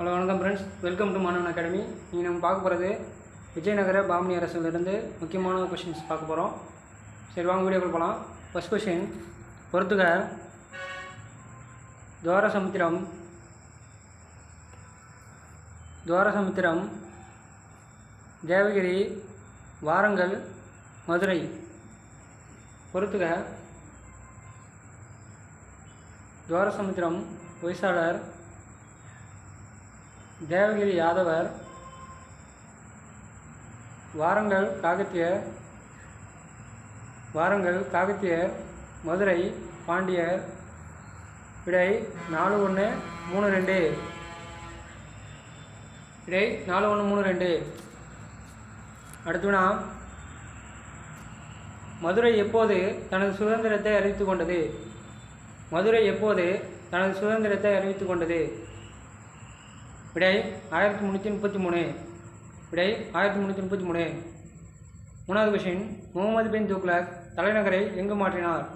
Hello வணக்கம் friends welcome to Maanavan academy நீங்கள் நம்ம பார்க்க போகிறது விஜயநகர பாமனி அரசுலேருந்து முக்கியமான கொஷின்ஸ் பார்க்க போகிறோம் சரி வாங்க வீடியோக்குள்ள போகலாம் ஃபஸ்ட் கொஷின் பொறுத்துக துவாரசமுத்திரம் துவாரசமுத்திரம் தேவகிரி வாரங்கல் மதுரை. பொறுத்துக துவாரசமுத்திரம் பொய்சாளர் தேவகிரி யாதவர் வாரங்கள் காகத்தியர் வாரங்கள் காகத்தியர் மதுரை பாண்டியர் விடை நாலு ஒன்று மூணு ரெண்டு. விடை நாலு ஒன்று மூணு ரெண்டு. அடுத்துனா மதுரை எப்போது தனது சுதந்திரத்தை அறிவித்துக் கொண்டது? மதுரை எப்போது தனது சுதந்திரத்தை அறிவித்து கொண்டது? விடை ஆயிரத்தி முந்நூற்றி முப்பத்தி மூணு. விடை ஆயிரத்தி முந்நூற்றி முப்பத்தி மூணு. மூணாவது கொஷின் முகமது பின் துக்லக் தலைநகரை எங்கு மாற்றினார்?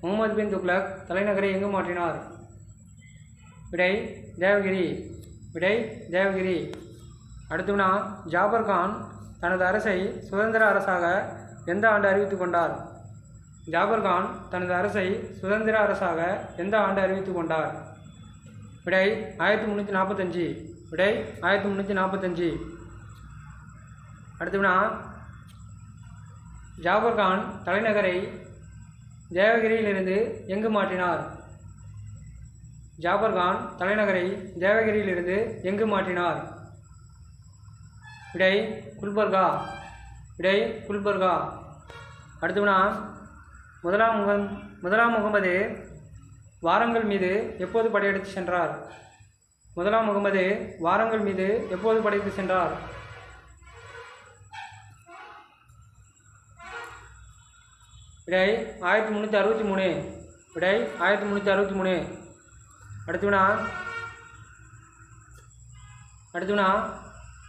முகமது பின் துக்லக் தலைநகரை எங்கு மாற்றினார்? விடை தேவகிரி. விடை தேவகிரி. அடுத்துனா ஜாபர் கான் தனது அரசை சுதந்திர அரசாக எந்த ஆண்டு அறிவித்துக் கொண்டார்? ஜாபர் கான் தனது அரசை சுதந்திர அரசாக எந்த ஆண்டு அறிவித்துக் கொண்டார்? விடை ஆயிரத்தி முந்நூற்றி நாற்பத்தஞ்சு விடை ஆயிரத்தி முந்நூற்றி நாற்பத்தஞ்சு அடுத்ததுனா ஜாபர்கான் தலைநகரை தேவகிரியிலிருந்து எங்கு மாற்றினார்? ஜாபர்கான் தலைநகரை தேவகிரியிலிருந்து எங்கு மாற்றினார்? விடை குல்பர்கா. விடை குல்பர்கா. அடுத்ததுனா முதலாம் முகம் முதலாம் முகமது வாரங்கள் மீது எப்போது படையெடுத்து சென்றார்? முதலாம் முகமது வாரங்கள் மீது எப்போது படைத்து சென்றார்? விடை ஆயிரத்தி முந்நூற்றி அறுபத்தி மூணு. விடை ஆயிரத்தி முந்நூற்றி அறுபத்தி மூணு. அடுத்துனா அடுத்துனா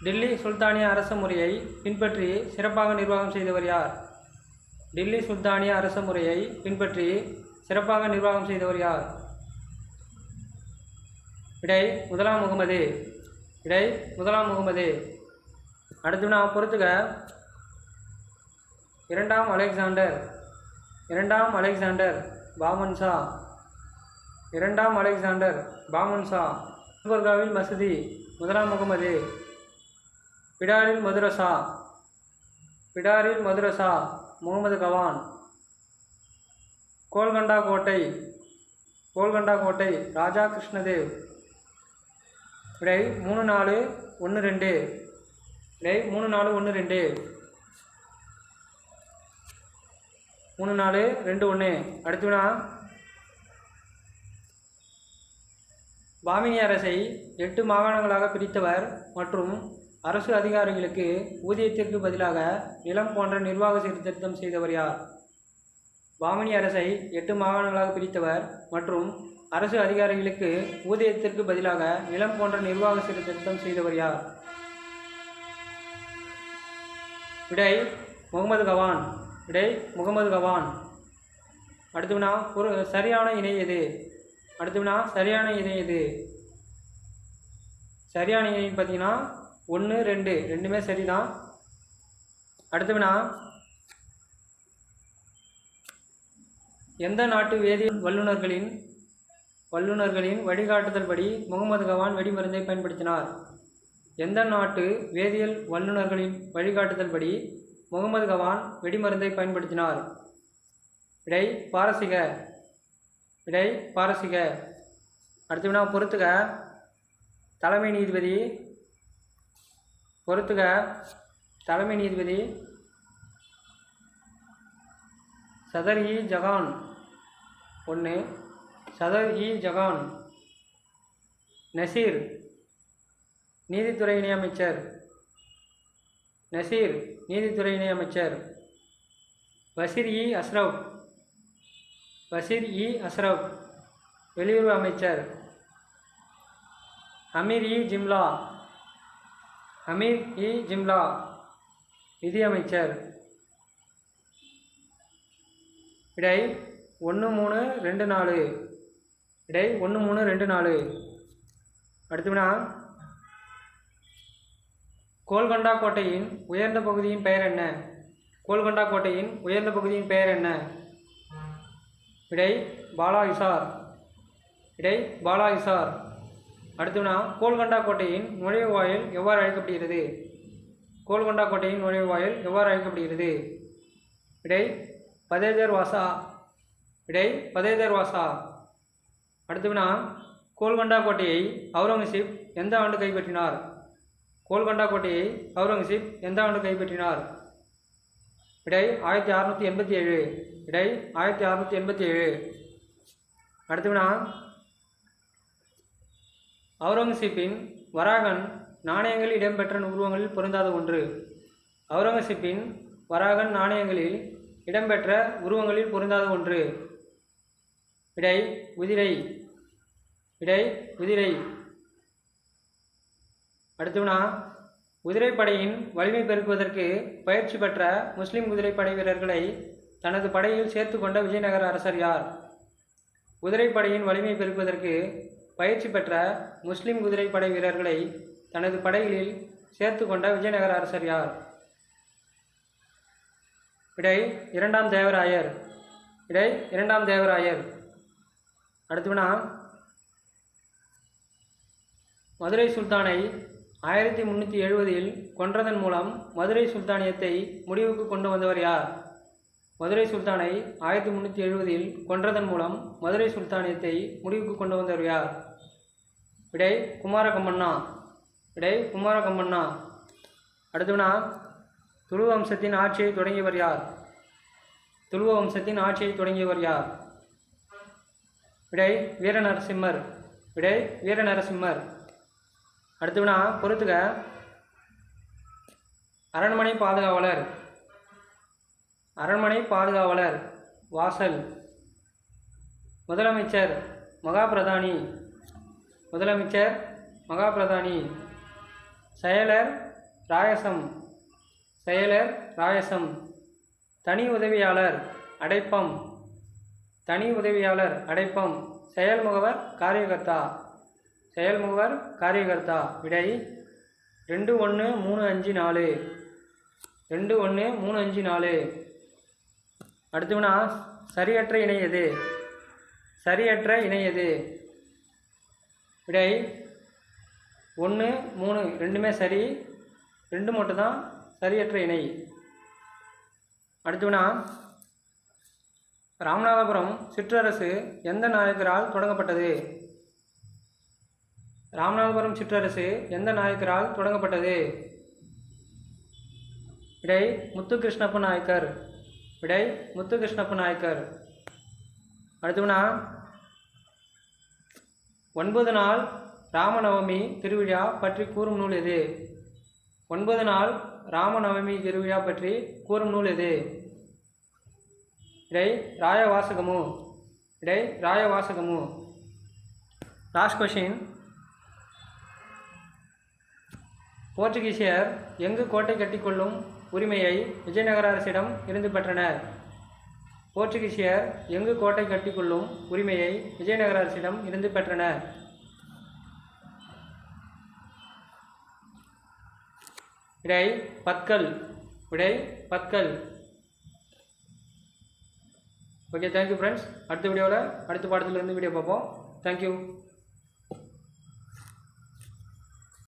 டெல்லி சுல்தானிய அரச முறையை பின்பற்றி சிறப்பாக நிர்வாகம் செய்தவர் யார்? டெல்லி சுல்தானிய அரச முறையை பின்பற்றி சிறப்பாக நிர்வாகம் செய்தவர் யார்? இடை முதலாம் முகமது. இடை முதலாம் முகமது. அடுத்து நான் பொறுத்துக்க இரண்டாம் அலெக்சாண்டர். இரண்டாம் அலெக்சாண்டர் பாமன்ஷா இரண்டாம் அலெக்சாண்டர் பாமன்ஷா குல்பர்காவில் மசூதி முதலாம் முகமது. பிடாரில் மதுரசா பிடாரில் மதுரசா முகமது கவான். கோல்கண்டா கோட்டை கோல்கண்டா கோட்டை ராஜா கிருஷ்ணதேவ் விடை மூணு நாலு ஒன்று ரெண்டு. விடை மூணு நாலு ஒன்று ரெண்டு. மூணு நாலு ரெண்டு ஒன்று அடுத்துனா பாமினி அரசை எட்டு மாகாணங்களாக பிரித்தவர் மற்றும் அரசு அதிகாரிகளுக்கு ஊதியத்திற்கு பதிலாக நிலம் போன்ற நிர்வாக சீர்திருத்தம் செய்தவர் யார்? பாமணி அரசை எட்டு மாகாணங்களாக பிரித்தவர் மற்றும் அரசு அதிகாரிகளுக்கு ஊதியத்திற்கு பதிலாக நிலம் போன்ற நிர்வாக சீர்திருத்தம் செய்தவர் யார்? விடை முகமது கவான். விடை முகமது கவான். அடுத்துனா ஒரு சரியான இணை எது? அடுத்துனா சரியான இணை எது? சரியான இணைன்னு பார்த்தீங்கன்னா ஒன்று ரெண்டு ரெண்டுமே சரிதான். அடுத்துனா எந்த நாட்டு வேதியியல் வல்லுநர்களின் வல்லுநர்களின் வழிகாட்டுதல்படி முகமது கவான் வெடிமருந்தை பயன்படுத்தினார்? எந்த நாட்டு வேதியியல் வல்லுநர்களின் வழிகாட்டுதல்படி முகமது கவான் வெடிமருந்தை பயன்படுத்தினார்? விடை பாரசீக விடை பாரசீக. அடுத்து வினா பொறுத்துக. தலைமை நீதிபதி பொறுத்துக. தலைமை நீதிபதி சதர் இ. ஜகான் ஒன்று சதர் இ ஜகான் நசீர் நீதித்துறை இணையமைச்சர் நசீர் நீதித்துறை இணையமைச்சர் வசீர் இ அஸ்ரப் வசீர் இ அஸ்ரப் வெளியுறவு அமைச்சர் அமீர் இ ஜிம்லா அமீர் இ ஜிம்லா நிதியமைச்சர் விடை ஒன்று மூணு ரெண்டு நாலு. இடை ஒன்று மூணு ரெண்டு நாலு. அடுத்து வினா. கோல்கொண்டா கோட்டையின் உயர்ந்த பகுதியின் பெயர் என்ன? கோல்கொண்டா கோட்டையின் உயர்ந்த பகுதியின் பெயர் என்ன? இடை பாலா இசார் விடை பாலா இசார் அடுத்துனா கோல்கொண்டா கோட்டையின் நுழைவாயில் எவ்வாறு அழைக்கப்படுகிறது? கோல்கொண்டா கோட்டையின் நுழைவாயில் எவ்வாறு அழைக்கப்படுகிறது? இடை பதேஜர் வாசா. விடை பதேதர் வாசா. அடுத்துனா கோல்கொண்டா கோட்டையை அவுரங்கசீப் எந்த ஆண்டு கைப்பற்றினார்? கோல்கொண்டா கோட்டையை அவுரங்கசீப் எந்த ஆண்டு கைப்பற்றினார்? விடை ஆயிரத்தி அறநூற்றி எண்பத்தி ஏழு விடை ஆயிரத்தி அறநூற்றி எண்பத்தி ஏழு. அடுத்துனா அவுரங்கசீப்பின் வராகன் நாணயங்களில் இடம்பெற்ற உருவங்களில் பொருந்தாத ஒன்று. அவுரங்கசீப்பின் வராகன் நாணயங்களில் இடம்பெற்ற உருவங்களில் பொருந்தாத ஒன்று. விடை குதிரை விடை குதிரை அடுத்துனா குதிரைப்படையின் வலிமை பெருக்குவதற்கு பயிற்சி பெற்ற முஸ்லிம் குதிரைப்படை வீரர்களை தனது படையில் சேர்த்து கொண்ட விஜயநகர அரசர் யார்? குதிரைப்படையின் வலிமை பெருக்குவதற்கு பயிற்சி பெற்ற முஸ்லிம் குதிரைப்படை வீரர்களை தனது படைகளில் சேர்த்து கொண்ட விஜயநகர அரசர் யார்? விடை இரண்டாம் தேவராயர். விடை இரண்டாம் தேவராயர். அடுத்துனா மதுரை சுல்தானை ஆயிரத்தி முந்நூற்றி எழுபதில் கொன்றதன் மூலம் மதுரை சுல்தானியத்தை முடிவுக்கு கொண்டு வந்தவர் யார்? மதுரை சுல்தானை ஆயிரத்தி முந்நூற்றி எழுபதில் கொன்றதன் மூலம் மதுரை சுல்தானியத்தை முடிவுக்கு கொண்டு வந்தவர் யார்? விடை குமாரகம்மண்ணா. விடை குமாரகம்மண்ணா. அடுத்தவனா துளுவ வம்சத்தின் ஆட்சியை தொடங்கியவர் யார்? துளுவ வம்சத்தின் ஆட்சியை தொடங்கியவர் யார்? விடை வீரநரசிம்மர். விடை வீரநரசிம்மர். அடுத்துனா பொறுத்துக. அரண்மனை பாதுகாவலர். அரண்மனை பாதுகாவலர் வாசல். முதலமைச்சர் மகாபிரதானி. முதலமைச்சர் மகாபிரதானி. செயலர் ராயசம். செயலர் ராயசம். தனி உதவியாளர் அடைப்பம். தனி உதவியாளர் அடைப்பம். செயல்முகவர் காரியகர்த்தா. செயல்முகவர் காரியகர்த்தா. விடை ரெண்டு ஒன்று மூணு அஞ்சு நாலு. ரெண்டு ஒன்று மூணு அஞ்சு நாலு. அடுத்தவனா சரியற்ற இணை எது? சரியற்ற இணை எது? விடை ஒன்று மூணு ரெண்டுமே சரி. ரெண்டு மட்டும் தான் சரியற்ற இணை. அடுத்தவனா ராமநாதபுரம் சிற்றரசு எந்த நாயக்கரால் தொடங்கப்பட்டது? ராமநாதபுரம் சிற்றரசு எந்த நாயக்கரால் தொடங்கப்பட்டது? விடை முத்துகிருஷ்ணப்ப நாயக்கர். விடை முத்துகிருஷ்ணப்ப நாயக்கர். அடுத்தவனா ஒன்பது நாள் ராமநவமி திருவிழா பற்றி கூறும் நூல் எது? ஒன்பது நாள் ராமநவமி திருவிழா பற்றி கூறும் நூல் எது? இடை ராயவாசகமு. இடை ராயவாசகமு. லாஸ்ட் கொஷின் போர்ச்சுகீசியர் எங்கு கோட்டை கட்டிக்கொள்ளும் உரிமையை விஜயநகர அரசிடம் இருந்து பெற்றனர்? போர்ச்சுகீசியர் எங்கு கோட்டை கட்டிக்கொள்ளும் உரிமையை விஜயநகர அரசிடம் இருந்து பெற்றனர்? இடை பற்கள் விடை பற்கள் ஓகே தேங்க்யூ ஃப்ரெண்ட்ஸ் அடுத்த வீடியோவில் அடுத்த பாடத்துலேருந்து வீடியோ பார்ப்போம். தேங்க்யூ